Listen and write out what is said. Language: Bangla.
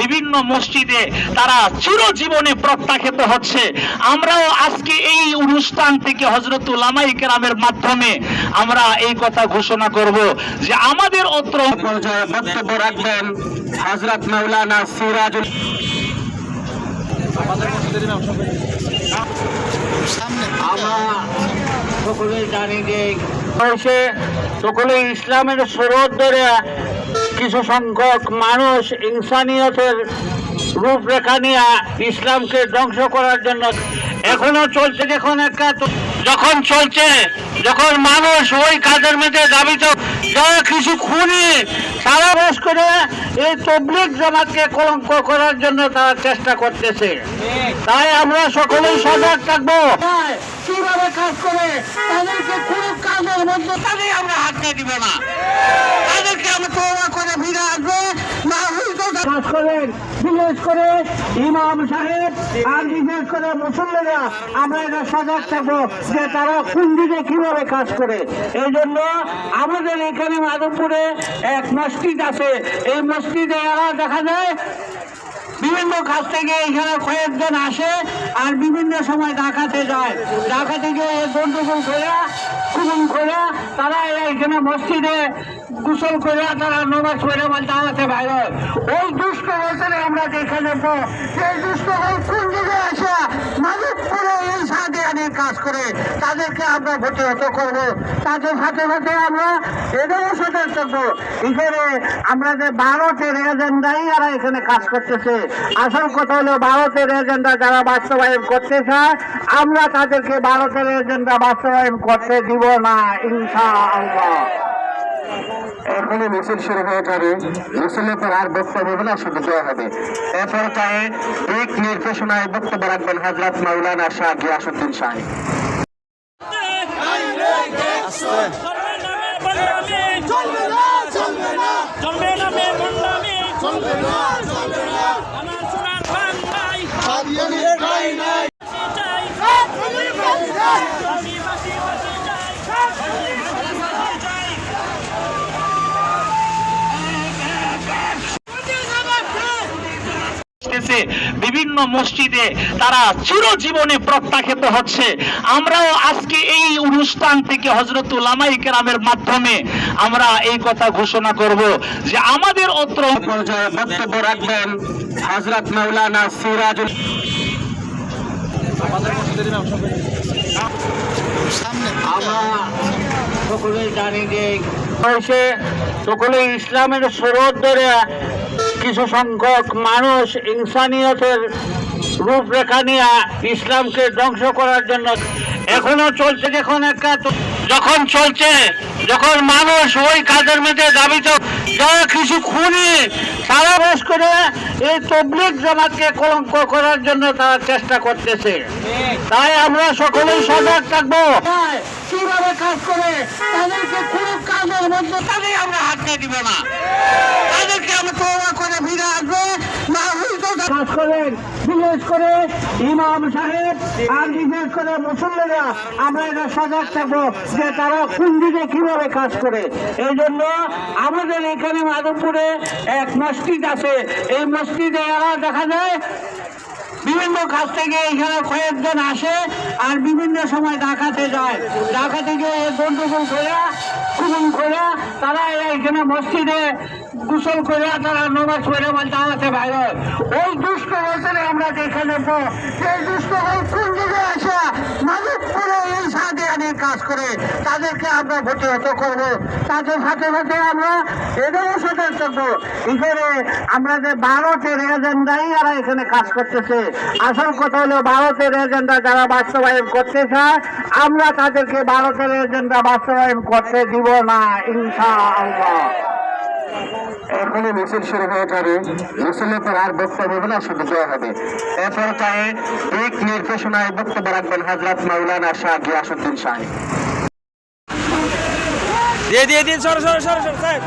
বিভিন্ন মসজিদে তারা চিরজীবনে প্রত্যাখ্যাত হচ্ছে আমরাও আজকে এই অনুষ্ঠান থেকে হজরত উলামাই কেরামের মাধ্যমে আমরা এই কথা ঘোষণা করব যে আমাদের অত্র পর্যায়ে বক্তব্য রাখবেন হজরত মাওলানা সিরাজুল সকলেই সকলে ইসলামের স্রোত ধরে কিছু সংখ্যক মানুষ ইনসানিয়তের রূপরেখা নিয়ে ইসলামকে ধ্বংস করার জন্য এখনও চলছে যখন একটা যখন চলছে যখন মানুষ ওই কাজের মধ্যে দাবিত যারা কিছু খুনি সারা বস করে এই তবলিক জামাতকে কলঙ্ক করার জন্য তারা চেষ্টা করতেছে। তাই আমরা সকলেই সজাগ থাকব। কীভাবে কাজ করে? তাদেরকে কোন কাজের মধ্যে তাদের আমরা হাত দিয়ে দিব না। তাদেরকে আমরা করে হয়তো কাজ করেন বিশেষ করে ইমাম সাহেব আর বিশেষ করে মুসল্লিরা, আমরা এটা সজাগ থাকব যে তারা কোন দিকে কীভাবে কাজ করে। এই জন্য আমাদের এখানে মাধবপুরে এক মসজিদ আছে। এই মসজিদে এরা দেখা যায় বিভিন্ন কাজ থেকে এখানে কয়েকজন আসে। আর বিভিন্ন সময় ডাকাতে যায়। ডাকাতে গিয়ে গন্ডগোল করে খুন করে তারা এখানে মসজিদে গোসল করে তারা নমাজ করে দাওয়াতে বাইরে। ওই দুষ্ট বছরে আমরা দেখে নেব। সেই দুষ্ট কোন দিকে আসে কাজ করে। তাদেরকে আমরা তাদের আমরা এদেরও আমরা যে এজেন্ডাই এখানে কাজ করতেছে। আসল কথা হলো এজেন্ডা যারা করতে চায়, আমরা তাদেরকে ভারতের এজেন্ডা বাস্তবায়ন করতে দিব না ইনশা আল্লাহ এখনই মিছিল শুরু হয়ে যাবে। পর আর বক্তব্য না, শুধু দেওয়া হবে। নির্দেশনায় বক্তব্য রাখবেন হাজরত মাওলানা শাহ গিয়াসুদ্দিন সাহেব বিভিন্ন মসজিদে তারা চিরজীবনে প্রত্যাখ্যাত হচ্ছে। আমরাও আজকে এই অনুষ্ঠান থেকে হজরত উলামাই কেরামের মাধ্যমে আমরা এই কথা ঘোষণা করব যে আমাদের অত্র পর্যায়ে বক্তব্য রাখবেন হজরত মাওলানা সিরাজুল আমরা সকলেই জানি যে সকলে ইসলামের স্রোত ধরে কিছু সংখ্যক মানুষ ইনসানিয়তের রূপরেখা নিয়ে ইসলামকে ধ্বংস করার জন্য এখনও চলছে, যখন একটা যখন চলছে, যখন মানুষ ওই কাজের মধ্যে দাবিত যারা কিছু খুনি, তারা বস করে এই তবলিক জামাতকে কলঙ্ক করার জন্য তারা চেষ্টা করতেছে। তাই আমরা সকলেই সজাগ থাকব। কাজ করে? তাদেরকে কোনো কাজের মধ্যে তাদের আমরা হাত দিব না। তাদেরকে আমরা করে ফিরে আসব। কাজ করেন বিশেষ করে ইমাম সাহেব আর বিশেষ করে মুসল্লিরা, আমরা এটা সজাগ থাকব যে তারা কোন দিকে কীভাবে কাজ করে। এই জন্য আমাদের এখানে মাধবপুরে এক মসজিদ আছে। এই মসজিদে দেখা যায় বিভিন্ন কাজ থেকে এখানে কয়েকজন আসে আর বিভিন্ন সময় ডাকাতে যায়। ডাকাতে গিয়ে গন্ডগোল করে খুন করে তারা এখানে মসজিদে গোসল করে তারা নমাজ করে বল দাওয়াতে বাইরে হয়। ওই দুষ্ট বছরে আমরা দেখে নেব সেই দুষ্ট কোন দিকে আসে মালিকপুরে এই সাদিয়ানির কাজ করে। তাদেরকে আমরা প্রতিহত করব। তাদের সাথে সাথে আমরা এদেরও সাথে থাকব এখানে আমরা যে ভারতের এজেন্ডাই এরা এখানে কাজ করতেছে। আসল কথা হলো ভারতের এজেন্ডা যারা বাস্তবায়ন করতে চায় আমরা তাদেরকে ভারতের এজেন্ডা বাস্তবায়ন করতে দিব না ইনশা আল্লাহ এখনই মিছিল শুরু হয়ে যাবে। মিছিলে পর আর বক্তব্য হবে না শুধু দেওয়া হবে। এরপর তাই এক নির্দেশনায় বক্তব্য রাখবেন হাজরত মাওলানা শাহ গিয়াসুদ্দিন সাহেব দিয়ে দিয়ে দিন সর সর সর সর, সাহেব।